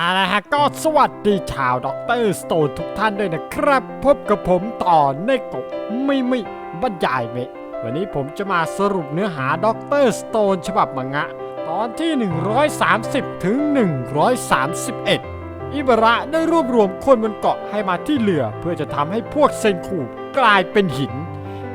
อาละฮะก็สวัสดีชาวด็อกเตอร์สโตนทุกท่านด้วยนะครับ พบกับผมต่อในกบไม่ไม่บรรยายเมะวันนี้ผมจะมาสรุปเนื้อหาด็อกเตอร์สโตนฉบับมังงะ ตอนที่ 130 ถึง 131 อิบระได้รวบรวมคนบนเกาะให้มาที่เรือ เพื่อจะทำให้พวกเซนคูกลายเป็นหิน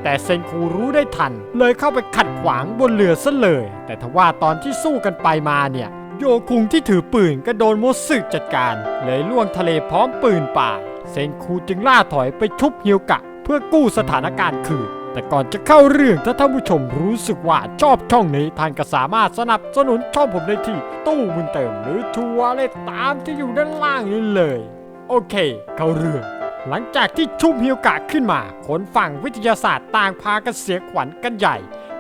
แต่เซนคูรู้ได้ทัน เลยเข้าไปขัดขวางบนเรือซะเลย แต่ทว่าตอนที่สู้กันไปมาเนี่ย โยคุงที่ถือปืนก็โดนโมสึจัดการ เลยล่วงทะเลพร้อมปืนป่า เซนคูจึงล่าถอยไปชุบฮิวกะ เพื่อกู้สถานการณ์คืน แต่ก่อนจะเข้าเรื่องถ้าท่านผู้ชมรู้สึกว่าชอบช่องนี้ท่านก็สามารถสนับสนุนช่องผมได้ที่ตู้บุญเติมหรือทัวร์เลขตามที่อยู่ด้านล่างนี้เลย โอเค เข้าเรื่องหลังจากที่ชุบฮิวกะขึ้นมาคนฝั่งวิทยาศาสตร์ต่างพากันเสียขวัญกันใหญ่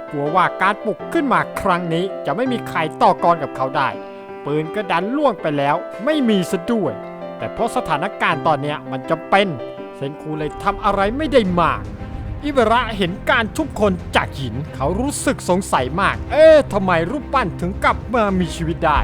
กลัวว่าการปลุกขึ้นมาครั้งนี้จะไม่มีใครต่อกรกับเขาได้ ปืนก็ดันล่วงไปแล้ว ไม่มีซะด้วย แต่เพราะสถานการณ์ตอนเนี้ยมันจะเป็นเซนคูเลยทำอะไรไม่ได้มาก อิบระเห็นการชุบคนจากหินเขารู้สึกสงสัยมาก เอ๊ะทำไมรูปปั้นถึงกลับมามีชีวิตได้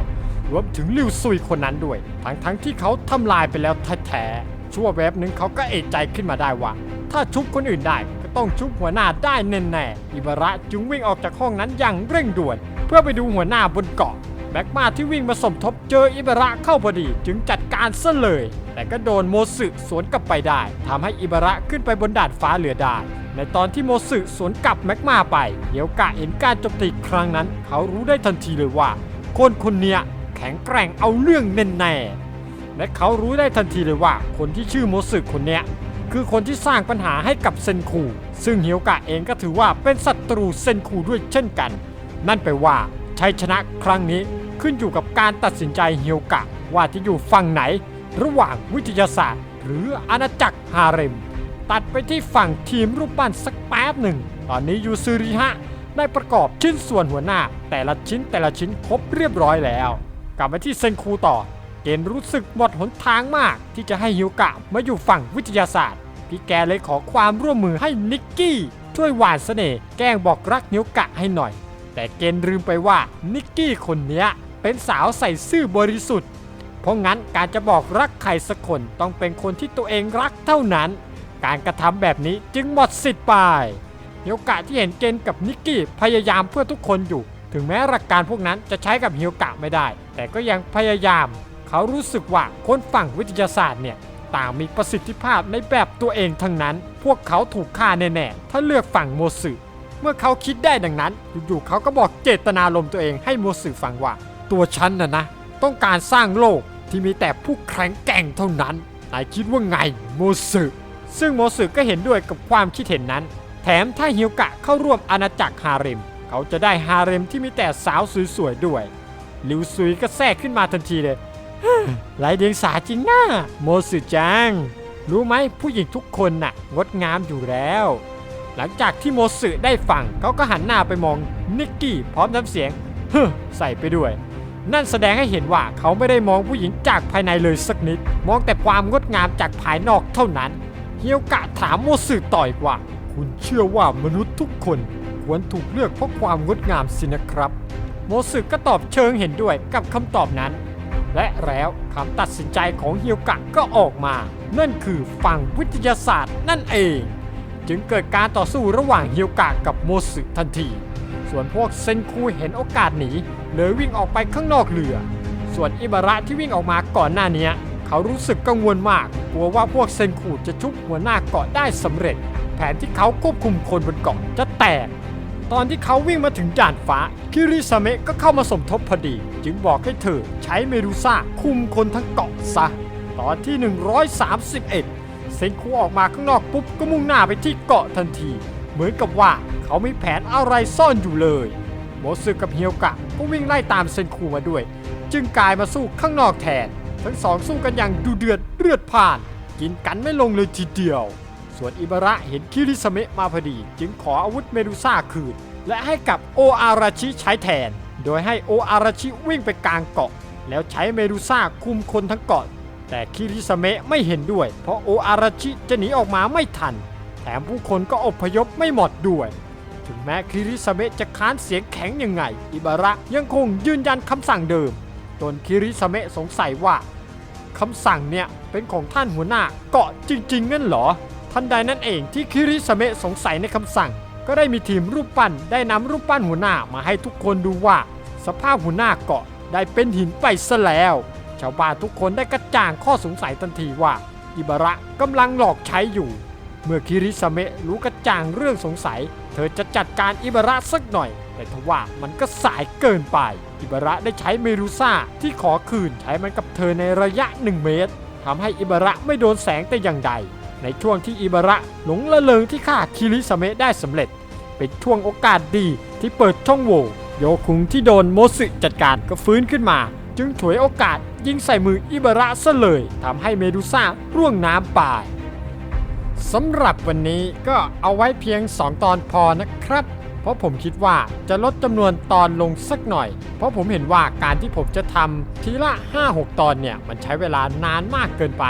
รวมถึงลิวซุยคนนั้นด้วย ทั้งทั้งๆที่เขาทำลายไปแล้วแท้ๆชั่วแวบหนึ่งเขาก็เอะใจขึ้นมาได้ว่า ถ้าชุบคนอื่นได้ก็ต้องชุบหัวหน้าได้แน่ๆอิบระจึงวิ่งออกจากห้องนั้นอย่างเร่งด่วน เพื่อไปดูหัวหน้าบนเกาะ แบ็กมาที่วิ่งมาสมทบเจออิบาระเข้าพอดีจึงจัดการซะเลย แต่ก็โดนโมสึสวนกลับไปได้ทำให้อิบาระขึ้นไปบนดาดฟ้าเหลือได้ ในตอนที่โมสึสวนกลับแม็กมาไปเดียวกะเห็นการโจมตีครั้งนั้น เขารู้ได้ทันทีเลยว่า คนคนเนี้ยแข็งแกร่งเอาเรื่องแน่ๆและเขารู้ได้ทันทีเลยว่า คนที่ชื่อโมสึคนเนี้ยคือคนที่สร้างปัญหาให้กับเซนคู ซึ่งเฮียวกะเองก็ถือว่าเป็นศัตรูเซนคูด้วยเช่นกัน นั่นแปลว่า ชัยชนะครั้งนี้ขึ้นอยู่กับการตัดสินใจเฮียวกะ ว่าจะอยู่ฝั่งไหน ระหว่างวิทยาศาสตร์ หรืออาณาจักรฮาเร็ม ตัดไปที่ฝั่งทีมรูปปั้นสักแป๊บหนึ่ง ตอนนี้ยูซูริฮะได้ประกอบชิ้นส่วนหัวหน้า แต่ละชิ้นแต่ละชิ้นครบเรียบร้อยแล้ว กลับมาที่เซนคูต่อ เกณฑ์รู้สึกหมดหนทางมาก ที่จะให้ฮิวกะมาอยู่ฝั่งวิทยาศาสตร์ พี่แกเลยขอความร่วมมือให้นิกกี้ช่วยหวานเสน่ห์แกล้งบอกรักฮิวกะให้หน่อย แต่เกณฑ์ลืมไปว่านิกกี้คนเนี้ยเป็นสาวใส่ซื่อบริสุทธิ์ เพราะงั้นการจะบอกรักใครสักคนต้องเป็นคนที่ตัวเองรักเท่านั้น การกระทำแบบนี้จึงหมดสิทธิ์ไปเฮียวกะที่เห็นเกณฑ์กับนิกกี้พยายามเพื่อทุกคนอยู่ ถึงแม้หลักการพวกนั้นจะใช้กับเฮียวกะไม่ได้ แต่ก็ยังพยายาม เขารู้สึกว่าคนฝั่งวิทยาศาสตร์เนี่ยต่างมีประสิทธิภาพในแบบตัวเองทั้งนั้น พวกเขาถูกฆ่าแน่ๆ ถ้าเลือกฝั่งโมสึ เมื่อเขาคิดได้ดังนั้นอยู่ๆเขาก็บอกเจตนารมณ์ตัวเองให้โมสึฟังว่า ตัวฉันน่ะนะ ต้องการสร้างโลกที่มีแต่ผู้แข็งแกร่งเท่านั้นนายคิดว่าไงโมสึซึ่งโมสึก็เห็นด้วยกับความคิดเห็นนั้น แถมถ้าฮิวกะเข้าร่วมอาณาจักรฮาเร็ม เขาจะได้ฮาเร็มที่มีแต่สาวสวยๆด้วยลิวซุยก็แทรกขึ้นมาทันทีเลยไรเดียงสาจริงนะโมสึจัง รู้ไหมผู้หญิงทุกคนน่ะ งดงามอยู่แล้ว หลังจากที่โมสึได้ฟังเขาก็หันหน้าไปมองนิกกี้พร้อมทำเสียงเฮ้อใส่ไปด้วย นั่นแสดงให้เห็นว่าเขาไม่ได้มองผู้หญิงจากภายในเลยสักนิด มองแต่ความงดงามจากภายนอกเท่านั้น เฮียวกะถามโมสึต่อยว่า คุณเชื่อว่ามนุษย์ทุกคนควรถูกเลือกเพราะความงดงามสินะครับ โมสึก็ตอบเชิงเห็นด้วยกับคำตอบนั้น และแล้วคำตัดสินใจของเฮียวกะก็ออกมา นั่นคือฝั่งวิทยาศาสตร์นั่นเอง จึงเกิดการต่อสู้ระหว่างฮียวกะกับโมสึทันที ส่วนพวกเซนคูเห็นโอกาสหนีเลยวิ่งออกไปข้างนอกเรือ ส่วนอิบาระที่วิ่งออกมาก่อนหน้านี้เขารู้สึกกังวลมาก กลัวว่าพวกเซนคูจะชุบหัวหน้าเกาะได้สำเร็จ แผนที่เขาควบคุมคนบนเกาะจะแตก ตอนที่เขาวิ่งมาถึงด่านฟ้า คิริซาเมะก็เข้ามาสมทบพอดี จึงบอกให้เธอใช้เมดูซ่าคุมคนทั้งเกาะซะ ตอนที่ 131 เซนคูออกมาข้างนอกปุ๊บก็มุ่งหน้าไปที่เกาะทันที เหมือนกับว่าเขามีแผนอะไรซ่อนอยู่เลยโมสึกับเฮียวกะก็วิ่งไล่ตามเซนคูมาด้วย จึงกลายมาสู้ข้างนอกแทน ทั้งสองสู้กันอย่างดูเดือดเลือดผ่าน กินกันไม่ลงเลยทีเดียว ส่วนอิบาระเห็นคิริสเมะมาพอดี จึงขออาวุธเมดูซ่าคืน และให้กับโออาราชิใช้แทน โดยให้โออาราชิวิ่งไปกลางเกาะ แล้วใช้เมดูซ่าคุมคนทั้งเกาะ แต่คิริสเมะไม่เห็นด้วย เพราะโออาราชิจะหนีออกมาไม่ทัน แถมผู้คนก็อพยพไม่หมดด้วย ถึงแม้คิริสเมะจะค้านเสียงแข็งยังไง อิบาระยังคงยืนยันคำสั่งเดิม จนคิริสเมะสงสัยว่าคำสั่งเนี่ยเป็นของท่านหัวหน้าเกาะจริงๆงั้นเหรอ ทันใดนั่นเองที่คิริสเมะสงสัยในคำสั่ง ก็ได้มีทีมรูปปั้นได้นำรูปปั้นหัวหน้ามาให้ทุกคนดูว่า สภาพหัวหน้าเกาะได้เป็นหินไปซะแล้ว ชาวบ้านทุกคนได้กระจ่างข้อสงสัยทันทีว่า อิบาระกำลังหลอกใช้อยู่ เมื่อคิริสเมะรู้กระจ่างเรื่องสงสัย เธอจะจัดการอิบาระสักหน่อย แต่ทว่ามันก็สายเกินไป อิบาระได้ใช้เมรูซ่าที่ขอคืนใช้มันกับเธอในระยะ 1 เมตรทำให้อิบาระไม่โดนแสงแต่อย่างใด ในช่วงที่อิบาระหลงละเลงที่ฆ่าคิริสเมะได้สำเร็จ เป็นช่วงโอกาสดีที่เปิดช่องโหว่โยคุงที่โดนโมสึจัดการก็ฟื้นขึ้นมา จึงฉวยโอกาสยิงใส่มืออิบาระซะเลยทำให้เมดูซ่าร่วงน้ำไปสำหรับวันนี้ก็เอาไว้เพียง 2 ตอนพอนะครับ เพราะผมคิดว่าจะลดจำนวนตอนลงสักหน่อย เพราะผมเห็นว่าการที่ผมจะทำทีละ 5-6 ตอนเนี่ย มันใช้เวลานานมากเกินไป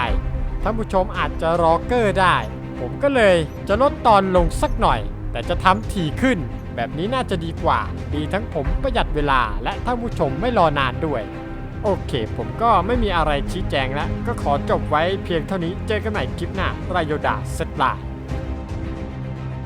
ท่านผู้ชมอาจจะรอเกอร์ได้ ผมก็เลยจะลดตอนลงสักหน่อย แต่จะทำถี่ขึ้น แบบนี้น่าจะดีกว่า ดีทั้งผมประหยัดเวลาและท่านผู้ชมไม่รอนานด้วย โอเค ผมก็ไม่มีอะไรชี้แจงแล้ว ก็ขอจบไว้เพียงเท่านี้เจอกันใหม่คลิปหน้าไรโยดาเซตลา